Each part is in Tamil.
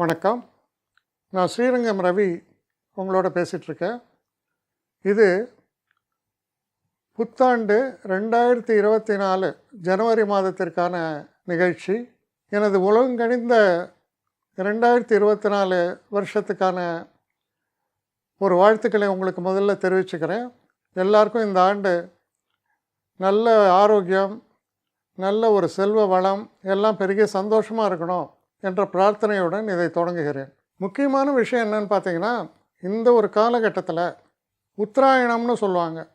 வணக்கம். நான் ஸ்ரீரங்கம் ரவி உங்களோட பேசிகிட்ருக்கேன் இது புத்தாண்டு ரெண்டாயிரத்தி இருபத்தி நாலு ஜனவரி மாதத்திற்கான நிகழ்ச்சி. எனது உலகங்கணிந்த ரெண்டாயிரத்தி இருபத்தி நாலு வருஷத்துக்கான ஒரு வாழ்த்துக்களை உங்களுக்கு முதல்ல தெரிவிச்சுக்கிறேன். எல்லாருக்கும் இந்த ஆண்டு நல்ல ஆரோக்கியம் நல்ல ஒரு செல்வ வளம் எல்லாம் பெருகிய சந்தோஷமாக இருக்கணும். என்ற பிரார்த்தனையுடன் இதை தொடங்குகிறேன். முக்கியமான விஷயம் என்னன்னு பார்த்தீங்கன்னா இந்த ஒரு காலகட்டத்தில் உத்தராயணம்னு சொல்லுவாங்க.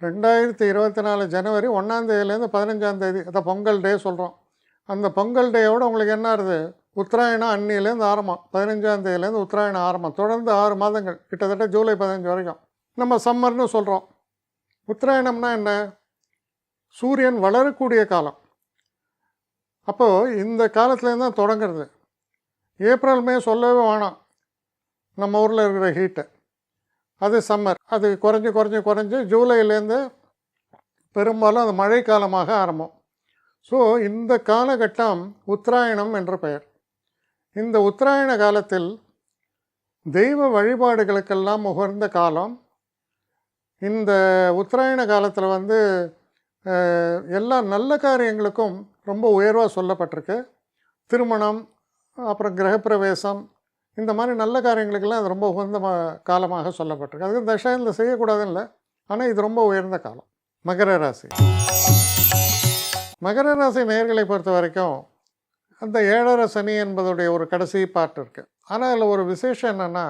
ரெண்டாயிரத்தி இருபத்தி நாலு ஜனவரி ஒன்றாந்தேதியிலேருந்து பதினஞ்சாந்தேதி அதை பொங்கல் டே சொல்கிறோம் அந்த பொங்கல் டேயோட உங்களுக்கு என்ன ஆகுது உத்தராயணம் அன்னியிலேருந்து ஆரம்பம். பதினஞ்சாந்தேதியிலேருந்து உத்தராயணம் ஆரம்பம். தொடர்ந்து ஆறு மாதங்கள். கிட்டத்தட்ட ஜூலை பதினஞ்சு வரைக்கும். நம்ம சம்மர்னு சொல்கிறோம் உத்தராயணம்னா என்ன? சூரியன் வளரக்கூடிய காலம். அப்போது இந்த காலத்துலேருந்து தான் தொடங்குறது. ஏப்ரல் மே சொல்லவே வேணாம். நம்ம ஊரில் இருக்கிற ஹீட்டு அது சம்மர் அது குறைஞ்சி குறைஞ்சி குறைஞ்சி ஜூலைலேருந்து பெரும்பாலும் அது மழைக்காலமாக ஆரம்பம். ஸோ இந்த காலகட்டம் உத்தராயணம் என்ற பெயர். இந்த உத்தராயண காலத்தில் தெய்வ வழிபாடுகளுக்கெல்லாம் உகர்ந்த காலம். இந்த உத்தராயண காலத்தில் வந்து எல்லா நல்ல காரியங்களுக்கும் ரொம்ப உயர்வாக சொல்லப்பட்டிருக்கு. திருமணம் அப்புறம் கிரகப்பிரவேசம் இந்த மாதிரி நல்ல காரியங்களுக்கெல்லாம் அது ரொம்ப உகந்த காலமாக சொல்லப்பட்டிருக்கு. அதுக்கு தசாயத்தில் செய்யக்கூடாதுன்னு இல்லை ஆனால் இது ரொம்ப உயர்ந்த காலம். மகர ராசி. மகர ராசி நேர்களை பொறுத்த வரைக்கும் அந்த ஏழரை சனி என்பதுடைய ஒரு கடைசி பார்ட் இருக்குது ஆனால் அதில் ஒரு விசேஷம் என்னென்னா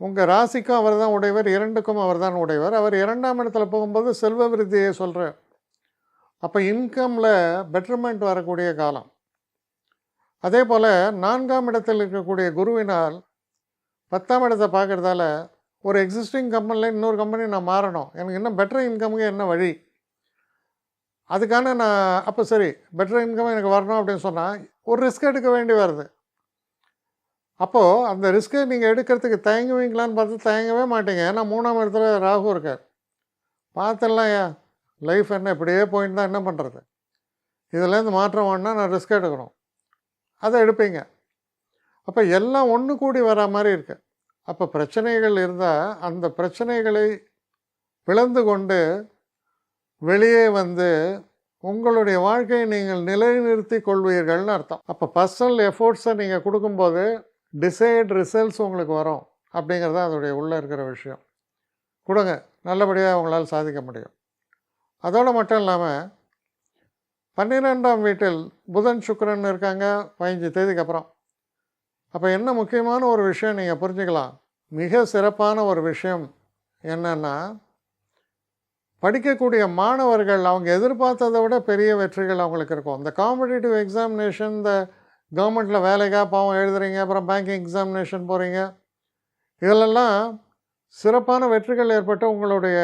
உங்கள் ராசிக்கும் அவர் தான் உடையவர் இரண்டுக்கும் அவர் தான் உடையவர். அவர் இரண்டாம் இடத்துல போகும்போது செல்வ விருத்தியை சொல்கிற அப்போ இன்கமில் பெட்டர்மெண்ட் வரக்கூடிய காலம். அதே போல் நான்காம் இடத்தில் இருக்கக்கூடிய குருவினால் பத்தாம் இடத்தை பார்க்குறதால ஒரு எக்ஸிஸ்டிங் கம்பெனியில் இன்னொரு கம்பெனி நான் மாறணும். எனக்கு இன்னும் பெட்டர் இன்கமுக்கு என்ன வழி? அதுக்கான நான் அப்போ சரி பெட்டர் இன்கம் எனக்கு வரணும் அப்படின்னு சொன்னால் ஒரு ரிஸ்க் எடுக்க வேண்டி வருது. அப்போது அந்த ரிஸ்க்கை நீங்கள் எடுக்கிறதுக்கு தயங்குவீங்களான்னு பார்த்து தயங்கவே மாட்டீங்க. ஏன்னா மூணாம் இடத்துல ராகு இருக்கார். பார்த்துடலாம் ஏன் லைஃப் என்ன இப்படியே போயிட்டு தான் என்ன பண்ணுறது இதுலேருந்து மாற்றம் வேணும்னா நான் ரிஸ்க் எடுக்கணும். அதை எடுப்பீங்க. அப்போ எல்லாம் ஒன்று கூடி வர மாதிரி இருக்கு. அப்போ பிரச்சனைகள் இருந்தால் அந்த பிரச்சனைகளை பிளந்து கொண்டு வெளியே வந்து உங்களுடைய வாழ்க்கையை நீங்கள் நிலைநிறுத்தி கொள்வீர்கள்னு அர்த்தம். அப்போ பர்சனல் எஃபோர்ட்ஸை நீங்கள் கொடுக்கும்போது டிசைட் ரிசல்ட்ஸ் உங்களுக்கு வரும். அப்படிங்கிறது தான் அதோடைய உள்ளே இருக்கிற விஷயம். கொடுங்க. நல்லபடியாக உங்களால் சாதிக்க முடியும். அதோடு மட்டும் இல்லாமல் பன்னிரெண்டாம் வீட்டில் புதன் சுக்கரன் இருக்காங்க பதினஞ்சு தேதிக்கு அப்புறம். அப்போ என்ன முக்கியமான ஒரு விஷயம் நீங்கள் புரிஞ்சுக்கலாம். மிக சிறப்பான ஒரு விஷயம் என்னென்னா படிக்கக்கூடிய மாணவர்கள் அவங்க எதிர்பார்த்ததை விட பெரிய வெற்றிகள் அவங்களுக்கு இருக்கும். இந்த காம்படிட்டிவ் எக்ஸாமினேஷன் இந்த கவர்மெண்ட்டில் வேலைக்காக பாவம் எழுதுறீங்க அப்புறம் பேங்கிங் எக்ஸாமினேஷன் போகிறீங்க இதிலெல்லாம் சிறப்பான வெற்றிகள் ஏற்பட்டு உங்களுடைய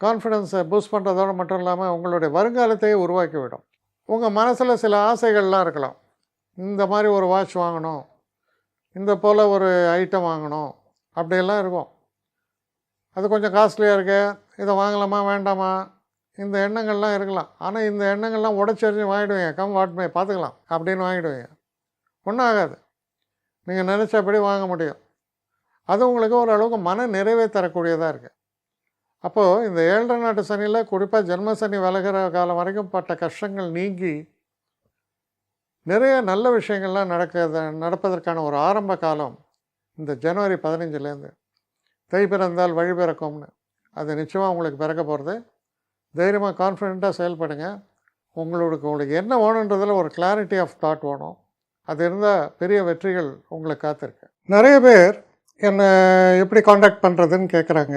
கான்ஃபிடென்ஸை பூஸ்ட் பண்ணுறதோடு மட்டும் இல்லாமல் உங்களுடைய வருங்காலத்தையே உருவாக்கிவிடும். உங்கள் மனசில் சில ஆசைகள்லாம் இருக்கலாம். இந்த மாதிரி ஒரு வாட்ச் வாங்கணும். இந்த போல் ஒரு ஐட்டம் வாங்கணும். அப்படியெல்லாம் இருக்கும். அது கொஞ்சம் காஸ்ட்லியாக இருக்குது இதை வாங்கலாமா வேண்டாமா? இந்த எண்ணங்கள்லாம் இருக்கலாம். ஆனால் இந்த எண்ணங்கள்லாம் உடச்சரிஞ்சு வாங்கிடுவீங்க. கம் வாட்மே பார்த்துக்கலாம். அப்படின்னு வாங்கிடுவீங்க. ஒன்றும் ஆகாது. நீங்கள் நினச்சபடி வாங்க முடியும். அது உங்களுக்கு ஓரளவுக்கு மன நிறைவே தரக்கூடியதாக இருக்குது அப்போது இந்த ஏழரை நாட்டு சனியில் குறிப்பாக ஜென்ம சனி விலகிற காலம் வரைக்கும் பட்ட கஷ்டங்கள் நீங்கி நிறைய நல்ல விஷயங்கள்லாம் நடக்க நடப்பதற்கான ஒரு ஆரம்ப காலம் இந்த ஜனவரி பதினஞ்சுலேருந்து. தை பிறந்தால் வழி பிறக்கும்னு. அது நிச்சயமாக உங்களுக்கு பிறக்க போகிறது தைரியமாக கான்ஃபிடெண்ட்டாக செயல்படுங்க. உங்களுக்கு உங்களுக்கு என்ன வேணுன்றதில் ஒரு கிளாரிட்டி ஆஃப் தாட் வேணும். அது இருந்தால் பெரிய வெற்றிகள் உங்களுக்கு காத்திருக்கு. நிறைய பேர் என்னை எப்படி காண்டாக்ட் பண்ணுறதுன்னு கேட்குறாங்க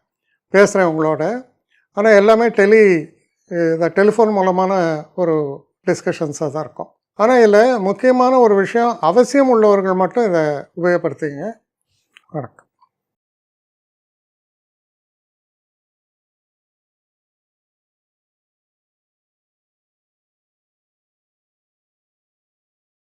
பேசுகிறேன் உங்களோட. ஆனால் எல்லாமே டெலி இந்த டெலிஃபோன் மூலமான ஒரு டிஸ்கஷன்ஸாக தான் இருக்கும். ஆனால் இதில் முக்கியமான ஒரு விஷயம் அவசியம் உள்ளவர்கள் மட்டும் இதை உபயோகப்படுத்திங்க வணக்கம்.